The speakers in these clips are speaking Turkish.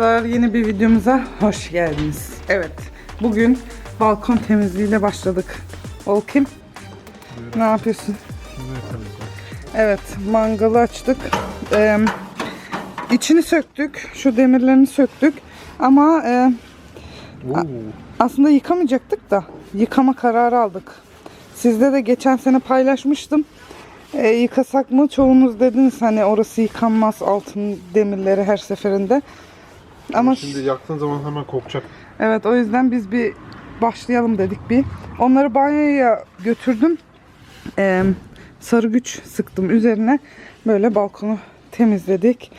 arkadaşlar, yeni bir videomuza hoş geldiniz. Evet, bugün balkon temizliğiyle başladık. Ol kim? Ne yapıyorsun? Evet, mangalı açtık. Ee, içini söktük, şu demirlerini söktük. Ama e, aslında yıkamayacaktık da yıkama kararı aldık. Sizde de geçen sene paylaşmıştım. E, yıkasak mı? Çoğunuz dediniz hani orası yıkanmaz altın demirleri her seferinde. Ama Şimdi yaktığın zaman hemen kokacak. evet o yüzden biz bir başlayalım dedik bir. Onları banyoya götürdüm. E, sarı güç sıktım üzerine. Böyle balkonu temizledik.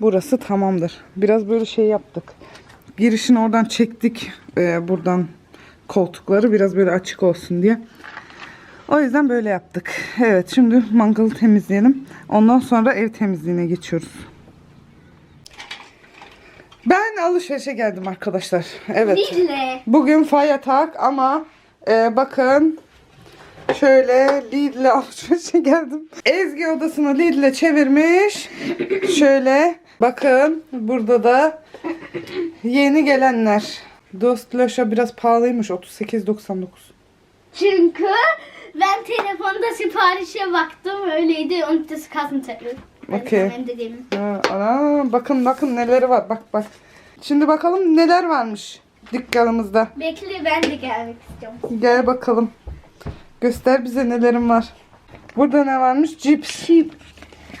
Burası tamamdır. Biraz böyle şey yaptık. Girişini oradan çektik. e, buradan koltukları biraz böyle açık olsun diye. O yüzden böyle yaptık. Evet şimdi mangalı temizleyelim. Ondan sonra ev temizliğine geçiyoruz. Ben alışverişe geldim arkadaşlar. Evet. Lidle. Bugün fay yatak ama e, bakın şöyle Lidl'e alışverişe geldim. Ezgi odasını Lidl'e çevirmiş. Şöyle bakın burada da yeni gelenler. Dost Laşa biraz pahalıymış 38.99. Çünkü ben telefonda siparişe baktım öyleydi und das Kassenzettel. Geben. Ha, ana bakın bakın neleri var bak bak. Şimdi bakalım neler varmış dükkanımızda. Bekle ben de gelmek istiyorum. Gel bakalım. Göster bize nelerin var. Burada ne varmış? Cips.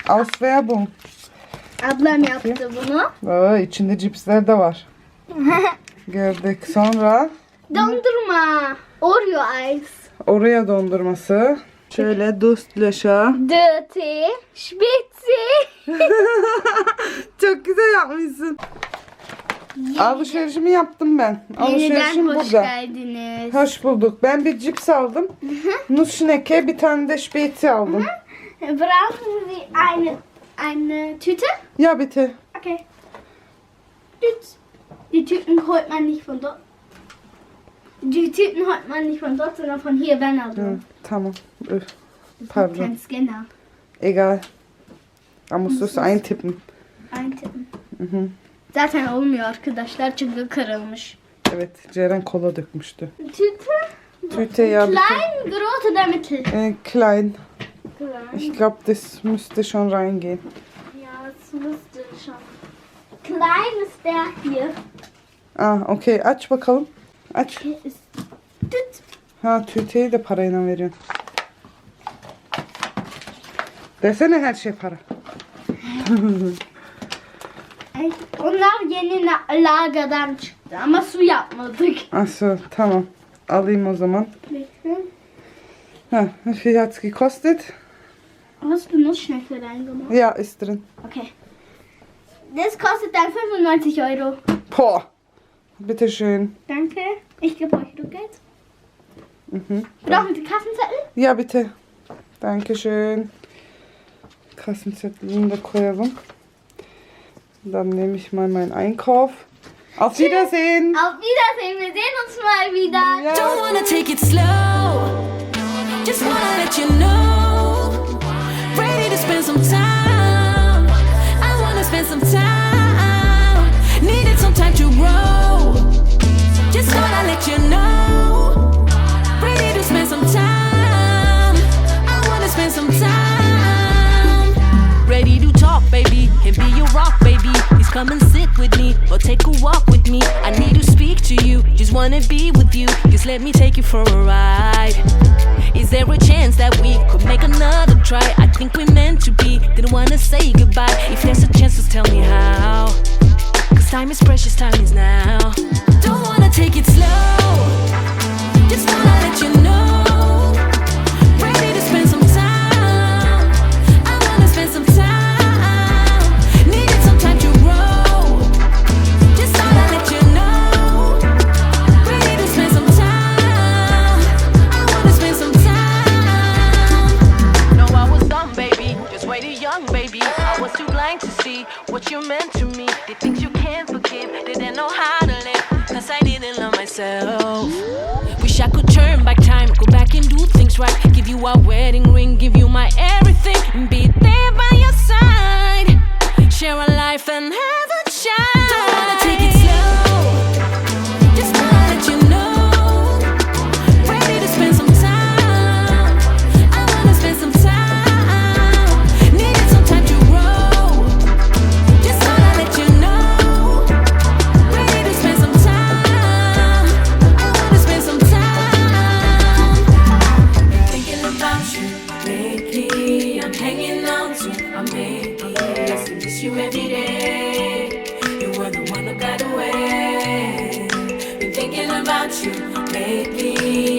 Auswerbung. Ablam yaptı bunu. Aa, içinde cipsler de var. Gördük. Sonra Dondurma. Oreo Ice. oraya dondurması. Şöyle Dustlaşa. Dirty. Spitze. Çok güzel yapmışsın. Alışverişimi yaptım ben. Alışverişim Yeniden hoş burada. geldiniz. Hoş bulduk. Ben bir cips aldım. Nussschnecke bir tane de Spezi aldım. Brauchen Sie eine, eine Tüte? Ya bitte. Okay. Tüt. Die Tüten holt man nicht von dort. Die Tüten holt man nicht von dort, sondern von hier, Hı, aldım. tamam. İst pardon. kein Scanner. Egal. Da musst du es eintippen. Eintippen. Mhm. Zaten olmuyor arkadaşlar çünkü kırılmış. Evet, Ceren kola dökmüştü. Tüte? Tüte bitte. Klein, groß oder mittel? Äh, klein. Klein. Ich glaube, das müsste schon reingehen. Ja, das müsste schon. Klein ist der hier. Ah, okay. Aç bakalım. Aç. Ha, tüteyi de parayla veriyorsun. Desene her şey para. Onlar yeni na- lagadan çıktı ama su yapmadık. Achso, tamam. Alayım o zaman. Bekle. Ha, wie viel hat's gekostet? Hast du Nussschnecke reingemacht? Ja, ist drin. Okay. Das kostet dann 95 Euro. Boah. Bitte schön. Danke. Ich gebe euch das Geld. Mhm. Brauchen Sie Kassenzettel? Ja, bitte. Dankeschön. Kassenzettelini de koyalım. Dann nehme ich mal meinen Einkauf. Auf Wiedersehen. Auf Wiedersehen. Wir sehen uns mal wieder. Ja. Don't wanna take it slow. Just wanna let you know. Come and sit with me or take a walk with me. I need to speak to you. Just wanna be with you. Just let me take you for a ride. Is there a chance that we could make another try? I think we're meant to be. Didn't wanna say goodbye. If there's a chance, just tell me how. Cause time is precious, time is now. Don't wanna take it slow. Just wanna let you know. What you meant to me. The things you can't forgive, they didn't know how to live. Cause I didn't love myself. Wish I could turn back time, go back and do things right. Give you a wedding ring, give you my everything, and be there by your side. Share a life and have you every day. You were the one who got away. Been thinking about you lately.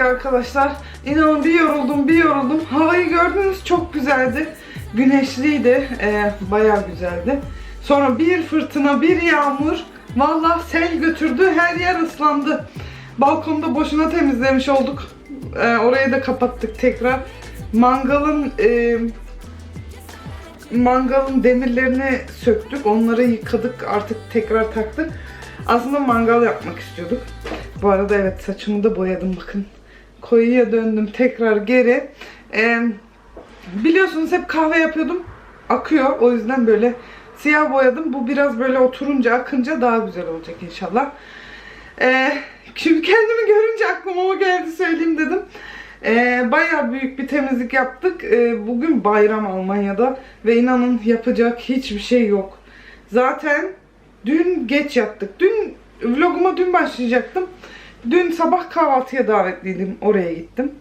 Arkadaşlar. İnanın bir yoruldum bir yoruldum. Havayı gördünüz çok güzeldi. Güneşliydi. Ee, bayağı güzeldi. Sonra bir fırtına bir yağmur. Vallahi sel götürdü her yer ıslandı. Balkonda boşuna temizlemiş olduk. Ee, orayı da kapattık tekrar. Mangalın e, mangalın demirlerini söktük. Onları yıkadık. Artık tekrar taktık. Aslında mangal yapmak istiyorduk. Bu arada evet saçımı da boyadım bakın. Koyuya döndüm tekrar geri. Ee, biliyorsunuz hep kahve yapıyordum. Akıyor. O yüzden böyle siyah boyadım. Bu biraz böyle oturunca akınca daha güzel olacak inşallah. Ee, şimdi kendimi görünce aklıma o geldi söyleyeyim dedim. Ee, bayağı büyük bir temizlik yaptık. Ee, bugün bayram Almanya'da ve inanın yapacak hiçbir şey yok. Zaten dün geç yattık. Dün vloguma dün başlayacaktım. Dün sabah kahvaltıya davetliydim. Oraya gittim.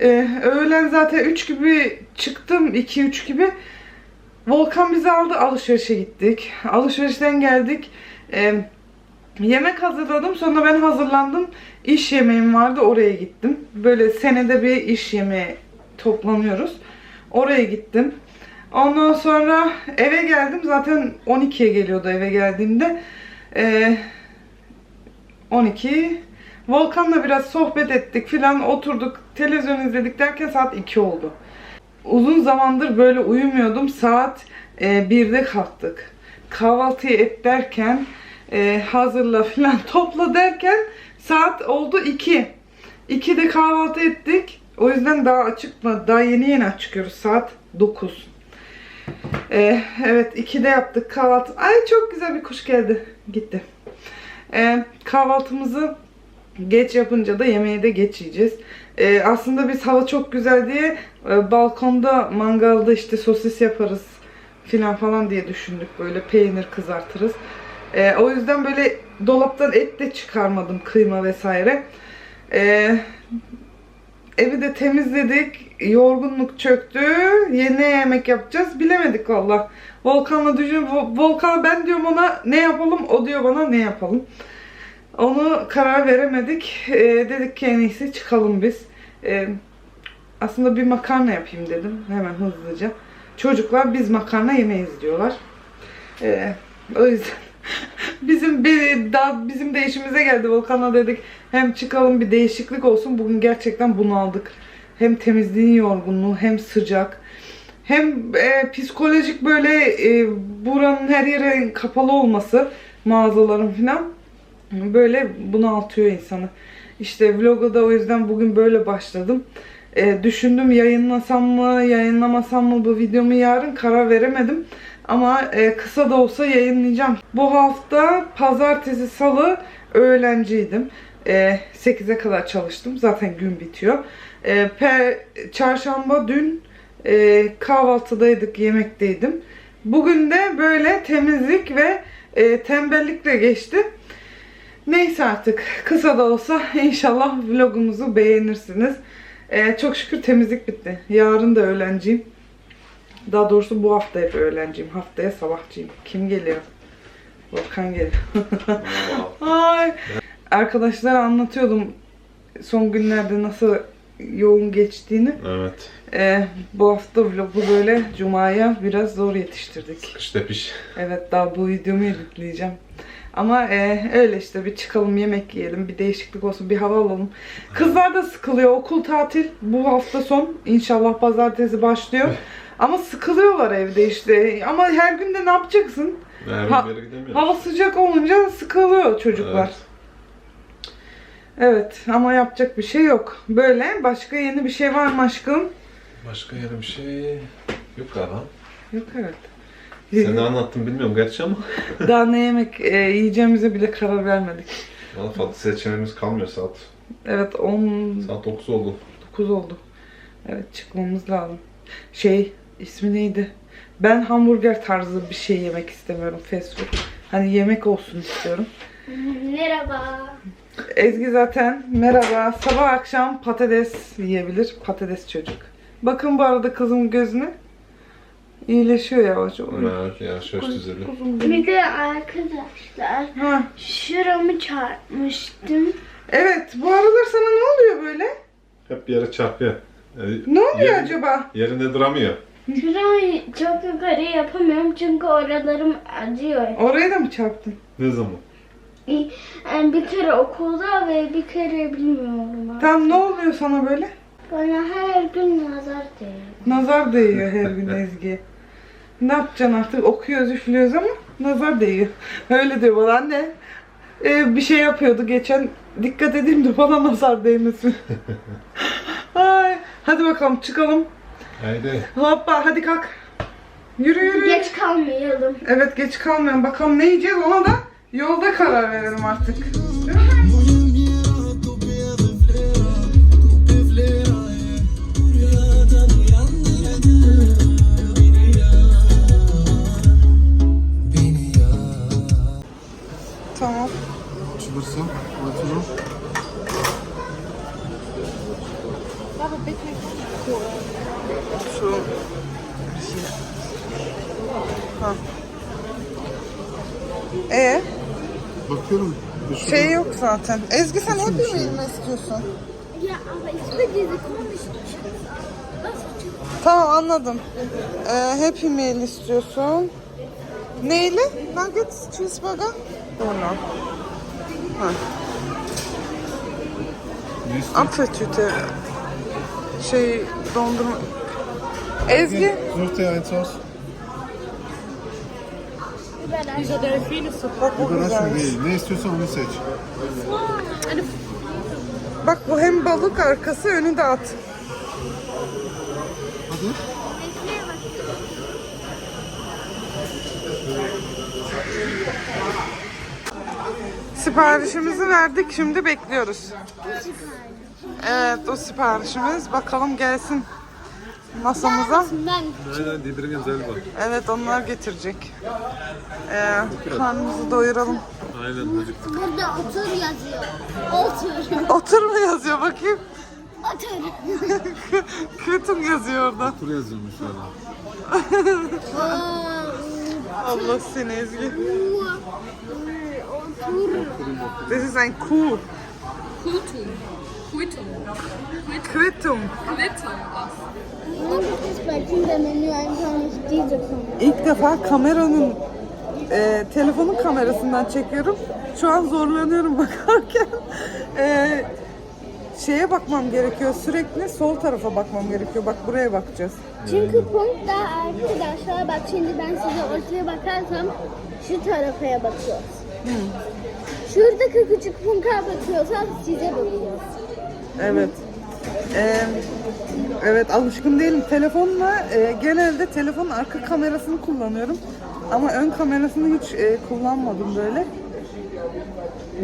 Ee, öğlen zaten 3 gibi çıktım. 2-3 gibi. Volkan bizi aldı. Alışverişe gittik. Alışverişten geldik. Ee, yemek hazırladım. Sonra ben hazırlandım. İş yemeğim vardı. Oraya gittim. Böyle senede bir iş yemeği toplanıyoruz. Oraya gittim. Ondan sonra eve geldim. Zaten 12'ye geliyordu eve geldiğimde. Ee, 12 Volkan'la biraz sohbet ettik filan oturduk televizyon izledik derken saat 2 oldu. Uzun zamandır böyle uyumuyordum. Saat e, 1'de kalktık. Kahvaltıyı et derken e, hazırla filan topla derken saat oldu 2. 2'de kahvaltı ettik. O yüzden daha açıkma daha yeni yeni açıkıyoruz. Saat 9. Ee, evet 2'de yaptık kahvaltı. Ay çok güzel bir kuş geldi. Gitti. Ee, kahvaltımızı geç yapınca da yemeği de geç yiyeceğiz. Ee, aslında biz hava çok güzel diye e, balkonda mangalda işte sosis yaparız filan falan diye düşündük. Böyle peynir kızartırız. Ee, o yüzden böyle dolaptan et de çıkarmadım kıyma vesaire. Ee, evi de temizledik. Yorgunluk çöktü. Yeni yemek yapacağız. Bilemedik valla. Volkan'la düşün. Vo- Volkan ben diyorum ona ne yapalım. O diyor bana ne yapalım. Onu karar veremedik. Ee, dedik ki en iyisi çıkalım biz. Ee, aslında bir makarna yapayım dedim. Hemen hızlıca. Çocuklar biz makarna yemeyiz diyorlar. Ee, o yüzden bizim bir daha bizim de işimize geldi Volkan'la dedik hem çıkalım bir değişiklik olsun. Bugün gerçekten bunu aldık. Hem temizliğin yorgunluğu hem sıcak hem e, psikolojik böyle e, buranın her yere kapalı olması mağazaların falan böyle bunaltıyor insanı. İşte vloga da o yüzden bugün böyle başladım. E, düşündüm yayınlasam mı, yayınlamasam mı bu videomu yarın karar veremedim. Ama e, kısa da olsa yayınlayacağım. Bu hafta pazartesi, salı öğlenciydim. E, 8'e kadar çalıştım. Zaten gün bitiyor. E, per, çarşamba dün e, kahvaltıdaydık, yemekteydim. Bugün de böyle temizlik ve e, tembellikle geçti. Neyse artık kısa da olsa inşallah vlogumuzu beğenirsiniz. Ee, çok şükür temizlik bitti. Yarın da öğlenciyim. Daha doğrusu bu hafta hep öğlenciyim. Haftaya sabahçıyım. Kim geliyor? Volkan geliyor. Ay. Arkadaşlara anlatıyordum son günlerde nasıl yoğun geçtiğini. Evet. Ee, bu hafta vlogu böyle Cuma'ya biraz zor yetiştirdik. Kış tepiş. Evet daha bu videomu editleyeceğim. Ama e, öyle işte bir çıkalım yemek yiyelim, bir değişiklik olsun, bir hava alalım. Kızlar da sıkılıyor. Okul tatil bu hafta son. İnşallah pazartesi başlıyor. Ama sıkılıyorlar evde işte. Ama her gün de ne yapacaksın? Her Ha-. Hava sıcak olunca sıkılıyor çocuklar. Evet. Evet ama yapacak bir şey yok. Böyle başka yeni bir şey var mı aşkım? Başka yere bir şey yok galiba. Yok evet. Sen ne anlattın bilmiyorum gerçi ama. Daha ne yemek e, yiyeceğimize bile karar vermedik. Valla fazla seçeneğimiz kalmıyor saat. Evet 10 Saat 9 oldu. 9 oldu. Evet çıkmamız lazım. Şey ismi neydi? Ben hamburger tarzı bir şey yemek istemiyorum fast food. Hani yemek olsun istiyorum. Merhaba. Ezgi zaten merhaba sabah akşam patates yiyebilir. Patates çocuk. Bakın bu arada kızımın gözüne. İyileşiyor yavaş. Oy, Evet yavaş yavaş benim. Bir de arkadaşlar Ha. şuramı çarpmıştım. Evet bu aralar sana ne oluyor böyle? Hep bir yere çarpıyor. E, Ne oluyor yer- acaba? Yerinde duramıyor. Şurayı çok yukarı yapamıyorum çünkü oralarım acıyor. Oraya da mı çarptın? Ne zaman? Yani bir kere okulda ve bir kere bilmiyorum. Tam ne oluyor sana böyle? Bana her gün nazar değiyor. Nazar değiyor her gün Ezgi. Ne yapacaksın artık? Okuyoruz, üflüyoruz ama nazar değiyor. Öyle diyor bana anne. e, bir şey yapıyordu geçen. Dikkat edeyim de bana nazar değmesin. Ay, hadi bakalım çıkalım. Haydi. Hoppa hadi kalk. Yürü yürü. Geç kalmayalım. Evet geç kalmayalım. Bakalım ne yiyeceğiz ona da yolda karar verelim artık. Ha. E Bakıyorum. şey yok zaten. Ezgi sen hep mi mi istiyorsun? Ya ama hiçbir dizi konuştuk. Tamam anladım. Ee, Happy Meal istiyorsun. Neyle? Nuggets, cheeseburger? Uno. Ha. Apfeltüte. Şey dondurma. Ezgi. Zurte ein Sos. Bak bu güzelmiş. Ne istiyorsan onu seç. Bak bu hem balık arkası önü de at. Hadi. Siparişimizi verdik şimdi bekliyoruz. Evet o siparişimiz bakalım gelsin masamıza. Ben Aynen Didringen selber. Evet onlar getirecek. Ee, karnımızı doyuralım. Aynen çocuk. burada otur yazıyor. Otur. Otur mu yazıyor bakayım? Otur. Kötüm yazıyor orada. Tur yazılmış orada. Allah seni Ezgi. Otur. This is ein Kuh. Kultum. Kultum. Kritum. Kultum. Und İlk defa kameranın e, telefonun kamerasından çekiyorum. Şu an zorlanıyorum bakarken. E, şeye bakmam gerekiyor. Sürekli sol tarafa bakmam gerekiyor. Bak buraya bakacağız. Çünkü punkt da arkadaşlar bak şimdi ben size ortaya bakarsam şu tarafaya bakıyoruz. Şuradaki küçük punka bakıyorsam size bakıyoruz. Evet. Ee, evet alışkın değilim. Telefonla e, genelde telefonun arka kamerasını kullanıyorum. Ama ön kamerasını hiç e, kullanmadım böyle.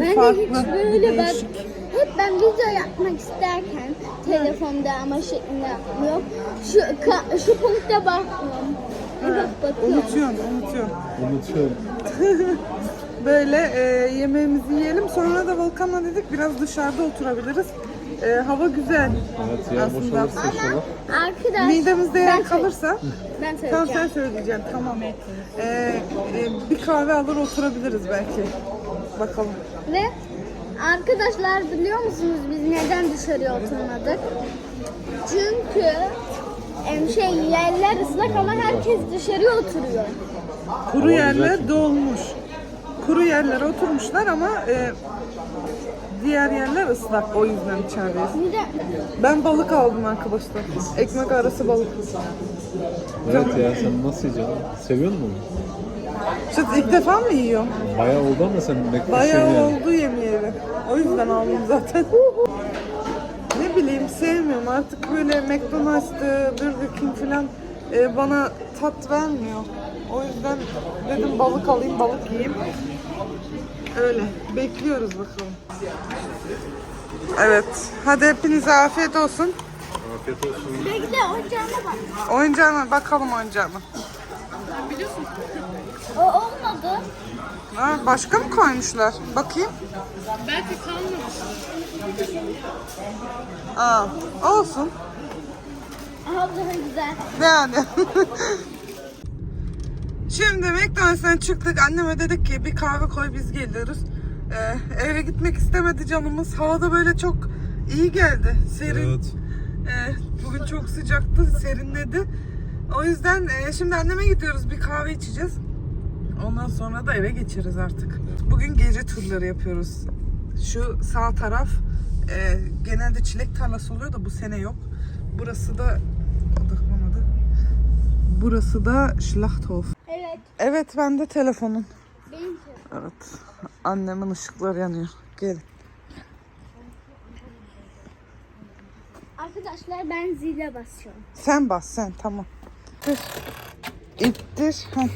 Ben de Farklı, hiç böyle bak değişik. hep ben video yapmak isterken telefonda ama şeklinde yapmıyorum. Şu ka- şu punkta bakmıyorum. Hep bakıyorum. Unutuyorsun, unutuyorsun. Unutuyorum. Böyle e, yemeğimizi yiyelim. Sonra da Volkan'la dedik biraz dışarıda oturabiliriz. E, hava güzel. Evet yer Aslında. boşalırsa inşallah. Arkadaş Midemizde ben yer söyle- kalırsa Ben Tamam söyleyeceğim. sen söyleyeceksin tamam. Ee, e, bir kahve alır oturabiliriz belki. Bakalım. Ve arkadaşlar biliyor musunuz biz neden dışarıya oturmadık? Çünkü em, şey yerler ıslak ama herkes dışarıya oturuyor. Kuru yerler dolmuş. Kuru yerlere oturmuşlar ama e, diğer yerler ıslak o yüzden içerideyiz. Ben balık aldım arkadaşlar. Ekmek arası balık. Evet ya sen nasıl yiyeceksin? Seviyor musun? İşte ilk defa mı yiyorum? Bayağı oldu ama sen bekliyorsun Bayağı yani. oldu yemeyeli. O yüzden aldım zaten. ne bileyim sevmiyorum artık böyle McDonald's'tı, Burger King falan e, bana tat vermiyor. O yüzden dedim balık alayım, balık yiyeyim. Öyle. Bekliyoruz bakalım. Evet. Hadi hepinize afiyet olsun. Afiyet olsun. bekle ocağına bak. Oyuncağına bakalım oyuncağına. O olmadı. Ha, başka mı koymuşlar? Bakayım. Belki kalmamış. Aa, olsun. Aha daha güzel. Yani. Şimdi McDonald's'tan çıktık. Anneme dedik ki bir kahve koy biz geliyoruz. Ee, eve gitmek istemedi canımız. Havada böyle çok İyi geldi. Serin. Evet. Ee, bugün çok sıcaktı, serinledi. O yüzden e, şimdi anneme gidiyoruz. Bir kahve içeceğiz. Ondan sonra da eve geçeriz artık. Bugün gece turları yapıyoruz. Şu sağ taraf e, genelde çilek tarlası oluyor da bu sene yok. Burası da. Burası da Schlachthof. Evet. Bende telefonun. Benimki. Evet. Annemin ışıkları yanıyor. Gelin. Arkadaşlar ben zile basıyorum. Sen bas sen tamam. İttir. İttir. Heh.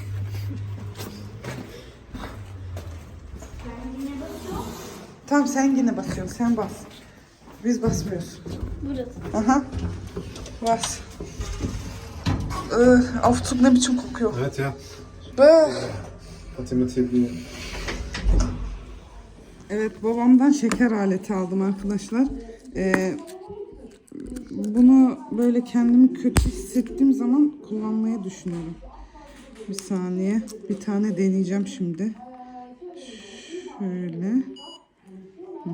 Tamam sen yine basıyorsun. Sen bas. Biz basmıyoruz. Burası. Aha. Bas. Ee, Aufzug ne biçim kokuyor? Evet ya. Böh. Fatime Tedbir. Evet babamdan şeker aleti aldım arkadaşlar. Ee, bunu böyle kendimi kötü hissettiğim zaman kullanmayı düşünüyorum. Bir saniye. Bir tane deneyeceğim şimdi. Şöyle. Hı.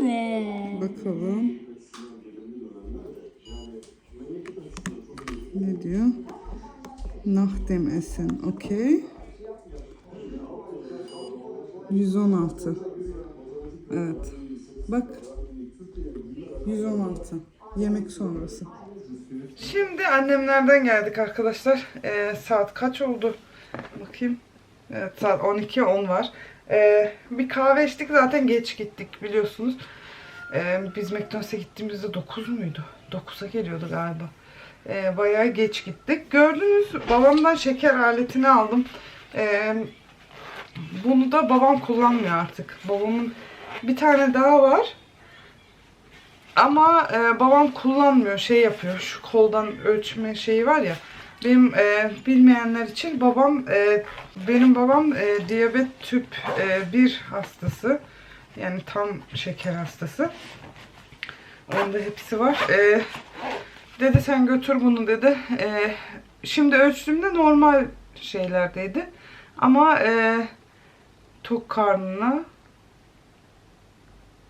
De. Bakalım. Ne diyor? Nach dem Essen. Okey. 116. Evet. Bak. 116. Yemek sonrası. Şimdi annemlerden geldik arkadaşlar. Ee, saat kaç oldu? Bakayım. Evet saat 12 10 var. Ee, bir kahve içtik zaten geç gittik biliyorsunuz. Ee, biz McDonald's'a gittiğimizde 9 muydu? 9'a geliyordu galiba. Ee, bayağı geç gittik. Gördünüz babamdan şeker aletini aldım. Ee, bunu da babam kullanmıyor artık. Babamın bir tane daha var. Ama e, babam kullanmıyor. Şey yapıyor. Şu koldan ölçme şeyi var ya. Benim e, bilmeyenler için babam e, benim babam e, diyabet tüp e, 1 hastası. Yani tam şeker hastası. Onda hepsi var. E, dedi sen götür bunu dedi. E, şimdi ölçtüğümde normal şeylerdeydi. Ama e, tok karnına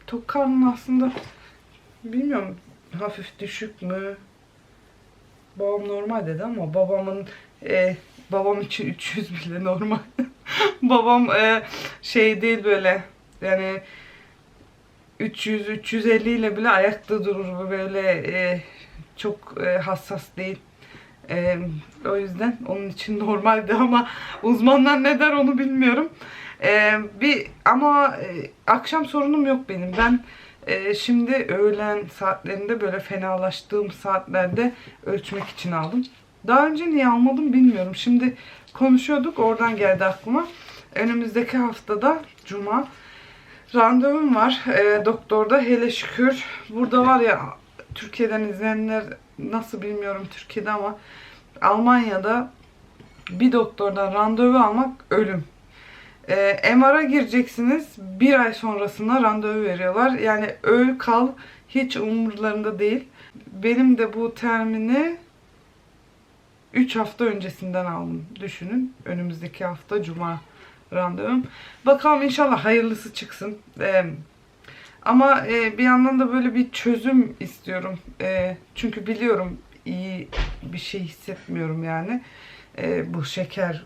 tok karnına aslında bilmiyorum hafif düşük mü? Babam normal dedi ama babamın e, babam için 300 bile normal. babam e, şey değil böyle yani 300 350 ile bile ayakta durur böyle e, çok e, hassas değil. E, o yüzden onun için normaldi ama uzmanlar ne der onu bilmiyorum. E, bir ama e, akşam sorunum yok benim. Ben e, şimdi öğlen saatlerinde böyle fenalaştığım saatlerde ölçmek için aldım. Daha önce niye almadım bilmiyorum. Şimdi konuşuyorduk oradan geldi aklıma. Önümüzdeki haftada cuma randevum var e, doktorda hele şükür. Burada var ya Türkiye'den izleyenler nasıl bilmiyorum Türkiye'de ama Almanya'da bir doktordan randevu almak ölüm. E, MR'a gireceksiniz. Bir ay sonrasına randevu veriyorlar. Yani öl kal hiç umurlarında değil. Benim de bu termini 3 hafta öncesinden aldım. Düşünün. Önümüzdeki hafta cuma randevum. Bakalım inşallah hayırlısı çıksın. E, ama e, bir yandan da böyle bir çözüm istiyorum. E, çünkü biliyorum iyi bir şey hissetmiyorum yani. E, bu şeker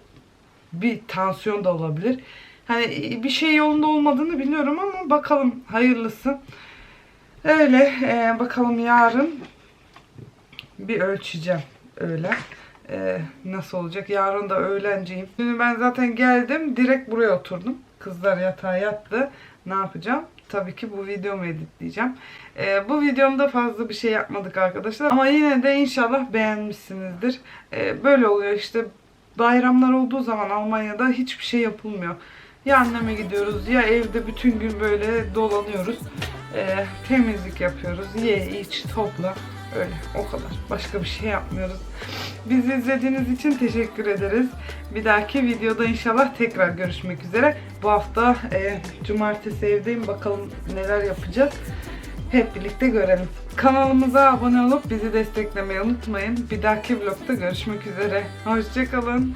bir tansiyon da olabilir. Hani bir şey yolunda olmadığını biliyorum ama bakalım hayırlısı. Öyle e, bakalım yarın bir ölçeceğim öyle. E, nasıl olacak? Yarın da öğlenceyim. Şimdi ben zaten geldim direkt buraya oturdum. Kızlar yatağa yattı. Ne yapacağım? Tabii ki bu videomu editleyeceğim. E, bu videomda fazla bir şey yapmadık arkadaşlar. Ama yine de inşallah beğenmişsinizdir. E, böyle oluyor işte bayramlar olduğu zaman Almanya'da hiçbir şey yapılmıyor. Ya anneme gidiyoruz ya evde bütün gün böyle dolanıyoruz. Ee, temizlik yapıyoruz. Ye, iç, topla. Öyle o kadar. Başka bir şey yapmıyoruz. Bizi izlediğiniz için teşekkür ederiz. Bir dahaki videoda inşallah tekrar görüşmek üzere. Bu hafta e, cumartesi evdeyim. Bakalım neler yapacağız. hep birlikte görelim. Kanalımıza abone olup bizi desteklemeyi unutmayın. Bir dahaki vlogda görüşmek üzere. Hoşçakalın.